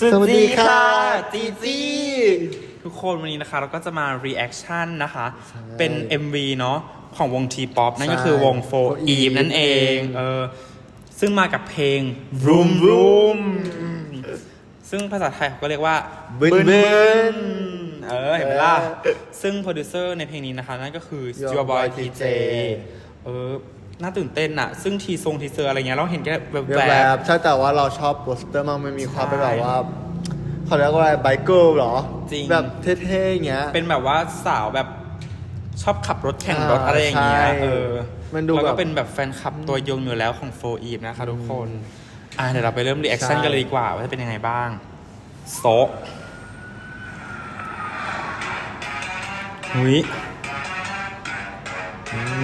สวัสดีค่ะจีจีทุกคนวันนี้นะคะ เราก็จะมา reaction นะคะใช่เป็น MV เนาะของวง T-POP นั่นก็ใช่คือวง For 4 Eve Eve นั่นเองเองเออซึ่งมากับเพลง Vroom Vroom ซึ่งภาษาไทยเขาก็เรียกว่าบึนบึนเออเห็นไหมล่ะเออซึ่งโปรดิวเซอร์ในเพลงนี้นะคะ นั่นก็คือ Your Your Boy Boy TJ TJ เออ น่าตื่นเต้นอะซึ่งทีทรงทีเซอร์อะไรเงี้ยเราเห็นแค่แบบแบบแบแบบบใช่แต่ว่าเราชอบโปสเตอร์มากมันมีความเป็นแบบว่าเขาเรียกว่าอะไรไบเกิลเหรอจริง แบบเท่ๆอย่างเงี้ย เป็นแบบว่าสาวแบบชอบขับรถแข่งรถอ่าอะไรอย่างเงี้ยใช่เออมันดูแล้วก็แบบเป็นแบบแฟนคลับตัวยงอยู่แล้วของโฟอีฟนะคะทุกคน อะเดี๋ยวเราไปเริ่มรีแอคชั่นใช่ กันเลยดีกว่า ว่าจะเป็นยังไงบ้างโซะหุย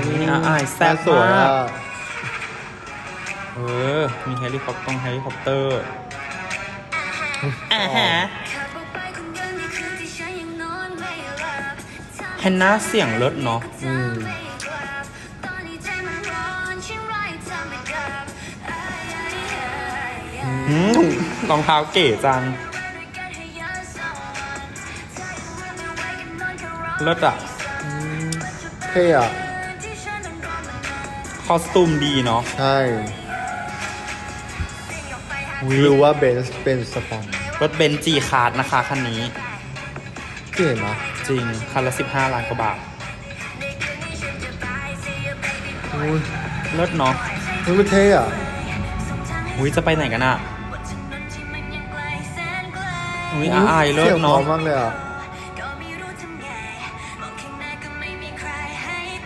นี่อาอายแซ่บสวยมาอะกเออ มีเฮลิคอปเตอร์เฮลิคอปเตอร์ อ่าฮะ แฮนนาเสียงเลิศเนาะ อืม อืมรองเท้าเก๋จัง เลิศอะเท่อะค อสตูมดีเนาะใช่หรือว่าเบนซ์เป็นสปอนรถเบนซ์จีคาร์ดนะคะคันนี้เก่งนะจริง คันละ15ล้านกว่าบาทอุ้ยเลิศเนาะนี่มันเท่อะอุ้ยจะไปไหนกันอะอุ้ยอาอายเลิศสียงเนาะพอมากเลยอะ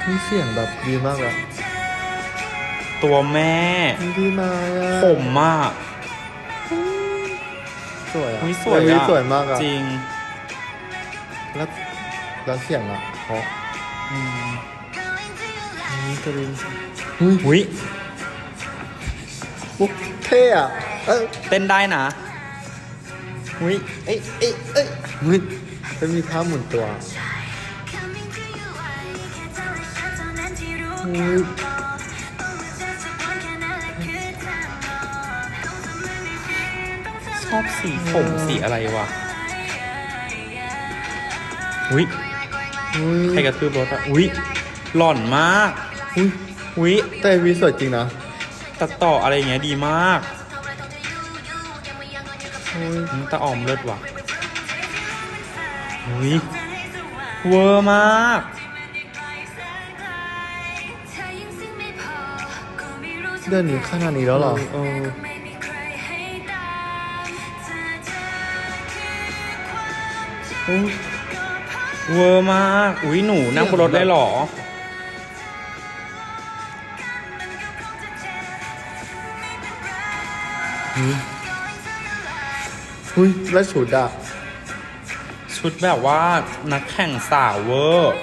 นี่เสียงแบบดีมากเลยอะ ตัวแม่ดีมากอะผมมากสวยอะอุ้ยสวยเอออะสวยมากอะจริงแล้วแล้วเสียงอะเพราะอืมนี่กระดิ่งอุ้ยอุ้ยปุ๊บเท่อะเอ้ยเต้นได้นะอุ้ยเอ้ยเอ้ยเอ้ยอุ้ยจะมีท่าหมุนตัวอุ้ย ชอบสีผมสีอะไรวะอุ้ยอุ้ยใครกระทืบรถอะอุ้ยหล่อนมากอุ้ยอุ้ยแต่วีสวยจริงนะตัดต่ออะไรอย่างเงี้ยดีมากอุ้ยอืมตาออมเลิศว่ะอุ้ยเวอร์มากเดือนนี้ขนาดนี้แล้วเหรอ อออุ้ยเวอร์มาก อุ้ยหนูนั่งบนรถได้เหรอ อุ้ยแล้วชุดอะชุดแบบว่านักแข่งสาวเวอร์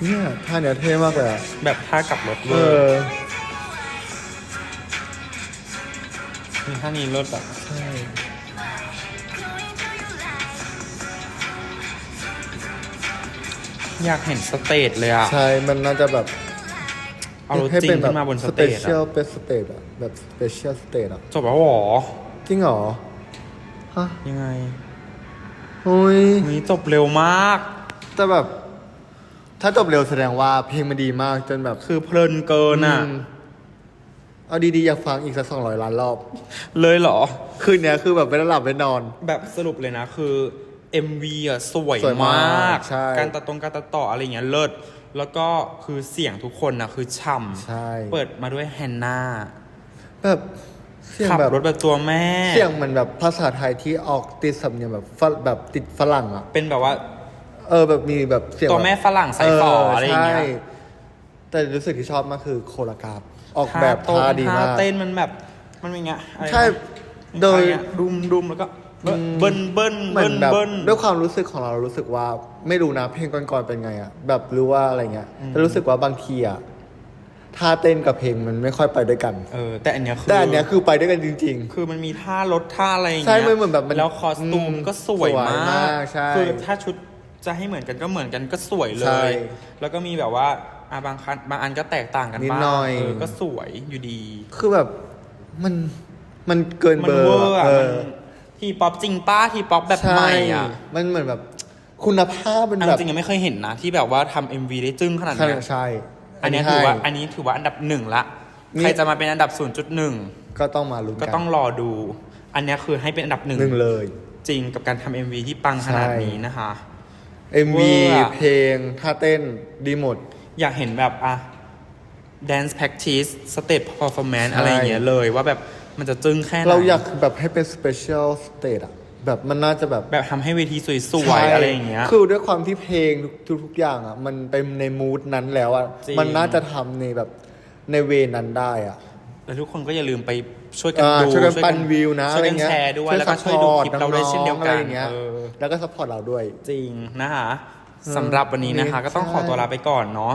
เนี่ยท่าเนี้ยเท่มากเลยอะแบบท่ากลับรถเวเออร์อ มีท่านี้เลิศอะใช่ อยากเห็นสเตจเลยอะใช่ มันน่าจะแบบเอารถให้จริเป็งนแบขึ้บนมาบนสสเตเปจเชียอะลเป็นสเตจอะแบบสเปเชียลสเตจอะจบแล้วเหรอจริงเหรอ ฮะยังไงอุ้ยนี่จบเร็วมาก แต่แบบ ถ้าจบเร็วแสดงว่าเพลงมันดีมากจนแบบคือเพลินเกินอะมเอาดีๆ อยากฟังอีกสักสองร้อยล้านรอบ เลยเหรอ คืนเนี้ยคือแบบไม่ได้หลับไม่นอน แบบสรุปเลยนะคือ MV อะสวยสวยมามากกใช่ การตัดตรงการตัดต่ออะไรเงี้ยเลิศ แล้วก็คือเสียงทุกคนนะคือฉ่ใช่ำ เปิดมาด้วยแฮนนาแบบเสียงขับแบบรถแบบตัวแม่ เสียงเหมือนแบบภาษาไทยที่ออกติดสำเนียงแบบฝรแบบติดฝรั่งอะ เป็นแบบว่า เออแบบมีแบบเสียงตัวบบแม่ฝรั่งใส่ฝออะไรอย่างเงี้ย ใช่แต่รู้สึกที่ชอบมากคือโคลากราฟออกแบบตรงท่าดีท่ามาก เต้นมันแบบ มันเป็นไงอะไรนะใช่โดยอะไรอะดุมดุมแล้วก็ เบิ้ลเบิ้ลเบิ้ลเหมือนแบบเบิ้ล ด้วยความรู้สึกของเรารู้สึกว่าไม่รู้นะเพลงก่อนๆเป็นไงอะแบบรู้ว่าอะไรเงี้ยแต่รู้สึกว่าบางทีอะท่าเต้นกับเพลงมันไม่ค่อยไปด้วยกัน เออแต่อันเนี้ยคือแต่อันเนี้ยคือไปด้วยกันจริง คือมันมีท่ารถท่าอะไรอย่างใช่เงี้ยมันเหมือนแบบมันแล้วคอสตูมอืมก็สวยสวยมามากกใช่คือถ้าชุดจะให้เหมือนกันก็เหมือนกันก็สวยเลใช่ย แล้วก็มีแบบว่าอะบางคันบางอันก็แตกต่างกันนิดบ้างหน่อยเออก็สวยอยู่ดี ๆ คือแบบมันมันเกินมันเบอเวอร์ร์อะเอมันอ ทีป๊อปจริงป้าทีป๊อปแบบใหม่อะใช่มันเหมือนแบบคุณภาพมันอันแบบจริงยังไม่เคยเห็นนะ ที่แบบว่าทำเอ็มวีได้จึ้งขนาดขนาเนี้ดยใช่ อันเนี้ยถือว่าให้อันนี้ถือว่าอันดับหนึ่งละนี่ใครจะมาเป็นอันดับ0.1ก็ต้องมาลุ้นก็กันต้องรอดู อันเนี้ยคือให้เป็นอันดับหนึ่งหนึ่งเลย จริงกับการทำ MV ที่ปังขนาดนี้นะคะ MV เวอร์อะเพลงท่าเต้นดีหมด อยากเห็นแบบอะ dance practice step performance ใช่อะไรอย่างเงี้ยเลยว่าแบบ มันจะจึ้งแค่ไหนเราอยากแบบให้เป็น special state อะแบบมันน่าจะแบบแบบทำให้เวทีสวยใช่ๆอะไรอย่างเงี้ย คือด้วยความที่เพลงทุกทุกๆอย่างอะมันเป็นในมูดนั้นแล้วอะจริง มันน่าจะทำในแบบในเวนั้นได้อะ แล้วทุกคนก็อย่าลืมไปช่วยกันอ่าดูช่วยกันปั่นวิวนะช่วยกันอะไรเงี้ยแชร์ด้วยช่วย แล้วก็ช่วยดูคลิป support เราด้วยเช่นเดียวน้องๆกัอะไรนอย่างเงี้ยเออ แล้วก็ support เราด้วย จริงนะคะอืมสำหรับวันนี้นะคะนี่ก็ต้องขอใช่ตัวลาไปก่อนเนาะ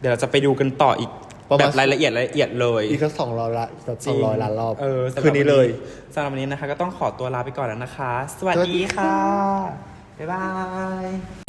เดี๋ยวเราจะไปดูกันต่ออีก แบบรายละเอียดรายละเอียดเลยอีกสักสองร้อยละสัองร้อยล้านรอบเออคืนนี้เลย สำหรับวันนี้นะคะ ก็ต้องขอตัวลาไปก่อนแล้วนะคะ สวัสดีค่ะ บ๊ายบาย